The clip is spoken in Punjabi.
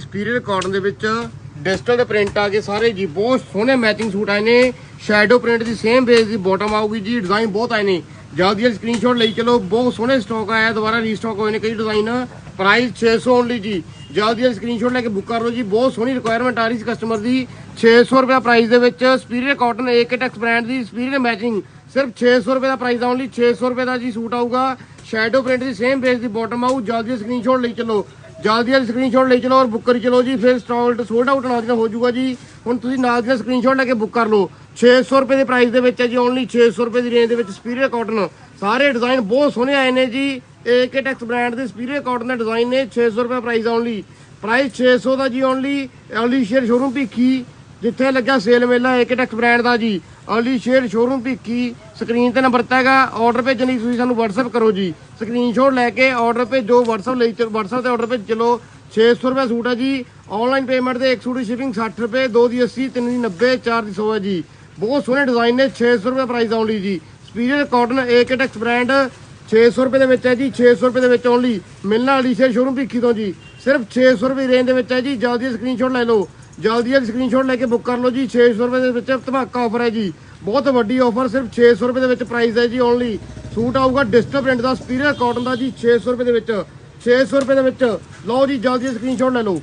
ਸਪੀਰੀਅਰ ਕਾਟਨ ਦੇ ਵਿੱਚ ਡਿਜੀਟਲ ਦੇ ਪ੍ਰਿੰਟ ਆ ਗਏ ਸਾਰੇ ਜੀ, ਬਹੁਤ ਸੋਹਣੇ ਮੈਚਿੰਗ ਸੂਟ ਆਏ ਨੇ। ਸ਼ੈਡੋ ਪ੍ਰਿੰਟ ਦੀ ਸੇਮ ਬੇਸ ਦੀ ਬਾਟਮ ਆਊਗੀ ਜੀ ਡਿਜ਼ਾਈਨ ਬਹੁਤ ਆਏ ਨੇ। ਜਲਦੀ ਜਲਦੀ ਸਕਰੀਨਸ਼ਾਟ ਲਈ ਚਲੋ, ਬਹੁਤ ਸੋਹਣੇ ਸਟਾਕ ਆਇਆ ਦੁਬਾਰਾ ਰੀਸਟਾਕ ਹੋਏ ਨੇ ਕਈ ਡਿਜ਼ਾਈਨ ਪ੍ਰਾਈਸ 600 ਓਨਲੀ ਜੀ। ਜਲਦੀ ਜਲਦੀ ਸਕਰੀਨਸ਼ਾਟ ਲੈ ਕੇ ਬੁੱਕ ਕਰ ਲਓ ਜੀ, ਬਹੁਤ ਸੋਹਣੀ ਰਿਕੁਆਇਰਮੈਂਟ ਆ ਰਹੀ ਸੀ ਕਸਟਮਰ ਦੀ। 600 ਰੁਪਏ ਪ੍ਰਾਈਸ ਦੇ ਵਿੱਚ ਸਪੀਰੀਅਰ ਕਾਟਨ ਏਕਟੈਕਸ ਬ੍ਰਾਂਡ ਦੀ ਸਪੀਰੀਅਰ ਮੈਚਿੰਗ ਸਿਰਫ 600 ਰੁਪਏ ਦਾ ਪ੍ਰਾਈਸ ਆ ਓਨਲੀ 600 ਰੁਪਏ ਦਾ ਜੀ ਸੂਟ ਆਊਗਾ। ਸ਼ੈਡੋ ਪ੍ਰਿੰਟ ਦੀ ਸੇਮ ਬੇਸ ਦੀ ਬਾਟਮ ਆਊ, ਜਲਦੀ ਸਕਰੀਨਸ਼ਾਟ ਲਈ ਚਲੋ। ਜਲਦੀ ਜਲਦੀ ਸਕਰੀਨਸ਼ਾਟ ਲਈ ਚਲੋ ਔਰ ਬੁੱਕ ਕਰੀ ਚਲੋ ਜੀ, ਫਿਰ ਸਟਾਕ ਸੋਲਡ ਆਊਟ ਨਾਲ ਦੀ ਨਾਲ ਹੋ ਜਾਊਗਾ ਜੀ, ਹੁਣ ਤੁਸੀਂ ਨਾਲ ਦੀ ਸਕਰੀਨਸ਼ਾਟ ਲੈ ਕੇ ਬੁੱਕ ਕਰ ਲਓ 600 ਰੁਪਏ ਦੇ ਪ੍ਰਾਈਸ ਦੇ ਵਿੱਚ ਹੈ ਜੀ ਓਨਲੀ 600 ਰੁਪਏ ਦੀ ਰੇਂਜ ਦੇ ਵਿੱਚ ਸਪੀਰੀਅਰ ਕਾਟਨ ਸਾਰੇ ਡਿਜ਼ਾਈਨ ਬਹੁਤ ਸੋਹਣੇ ਆਏ ਨੇ ਜੀ ਏਕੇ ਟੈਕਸ ਬ੍ਰਾਂਡ ਦੇ ਸਪੀਰੀਅਰ ਕਾਟਨ ਦੇ ਡਿਜ਼ਾਈਨ ਨੇ 600 ਰੁਪਏ ਪ੍ਰਾਈਸ ਓਨਲੀ ਪ੍ਰਾਈਸ 600 ਦਾ ਜੀ only only share showroom Bhikhi, ਜਿੱਥੇ ਲੱਗਾ ਸੇਲ ਮੇਲਾ ਏਕੇ ਟੈਕਸ ਬ੍ਰਾਂਡ ਦਾ ਜੀ only share showroom Bhikhi screen ਤੇ ਨੰਬਰ ਦਿੱਤਾ ਹੈਗਾ ਆਰਡਰ ਭੇਜਣ ਲਈ ਤੁਸੀਂ ਸਾਨੂੰ WhatsApp ਕਰੋ ਜੀ। ਸਕਰੀਨਸ਼ਾਟ ਲੈ ਕੇ ਆਰਡਰ ਭੇਜੋ, WhatsApp ਲਈ WhatsApp ਤੇ ਆਰਡਰ ਭੇਜ ਚਲੋ 600 ਰੁਪਏ ਸੂਟ ਹੈ ਜੀ। ਆਨਲਾਈਨ ਪੇਮੈਂਟ ਦੇ ਇੱਕ ਸੂਟ ਦੀ ਸ਼ਿਪਿੰਗ 60 ਰੁਪਏ, ਦੋ ਦੀ 80 ਤਿੰਨ ਦੀ 90 ਚਾਰ ਦੀ 100 ਹੈ ਜੀ। ਬਹੁਤ ਸੋਹਣੇ ਡਿਜ਼ਾਈਨ ਨੇ 600 ਰੁਪਏ ਪ੍ਰਾਈਸ ਆਉਂਦੀ ਜੀ। ਸਪੀਰੀਅਰ ਕਾਟਨ ਏਕਟੈਕਸ ਬ੍ਰਾਂਡ 600 ਰੁਪਏ ਦੇ ਵਿੱਚ ਹੈ ਜੀ 600 ਰੁਪਏ ਦੇ ਵਿੱਚ ਓਨਲੀ ਮਿਲਣਾ ਵਾਲੀ ਸ਼ੇਰ ਸ਼ੋਰੂਮ ਭਿੱਖੀ ਤੋਂ ਜੀ। ਸਿਰਫ 600 ਰੁਪਏ ਰੇਂਜ ਦੇ ਵਿੱਚ ਹੈ ਜੀ। ਜਲਦੀ ਸਕਰੀਨਸ਼ਾਟ ਲੈ ਲਓ। ਜਲਦੀ ਜਲਦੀ ਸਕਰੀਨਸ਼ਾਟ ਲੈ ਕੇ ਬੁੱਕ ਕਰ ਲਓ ਜੀ 600 ਰੁਪਏ ਦੇ ਵਿੱਚ ਧਮਾਕਾ ਆਫਰ ਹੈ ਜੀ। ਬਹੁਤ ਵੱਡੀ ਆਫਰ ਸਿਰਫ 600 ਰੁਪਏ ਦੇ ਵਿੱਚ ਪ੍ਰਾਈਸ ਹੈ ਜੀ ਓਨਲੀ ਸੂਟ ਆਊਗਾ ਡਿਜੀਟਲ ਪ੍ਰਿੰਟ ਦਾ ਸਪੀਰੀਅਰ ਕਾਟਨ ਦਾ ਜੀ 600 ਰੁਪਏ ਦੇ ਵਿੱਚ। 600 ਰੁਪਏ ਦੇ ਵਿੱਚ। ਲਓ ਜੀ, ਜਲਦੀ ਸਕਰੀਨਸ਼ਾਟ ਲੈ ਲਓ।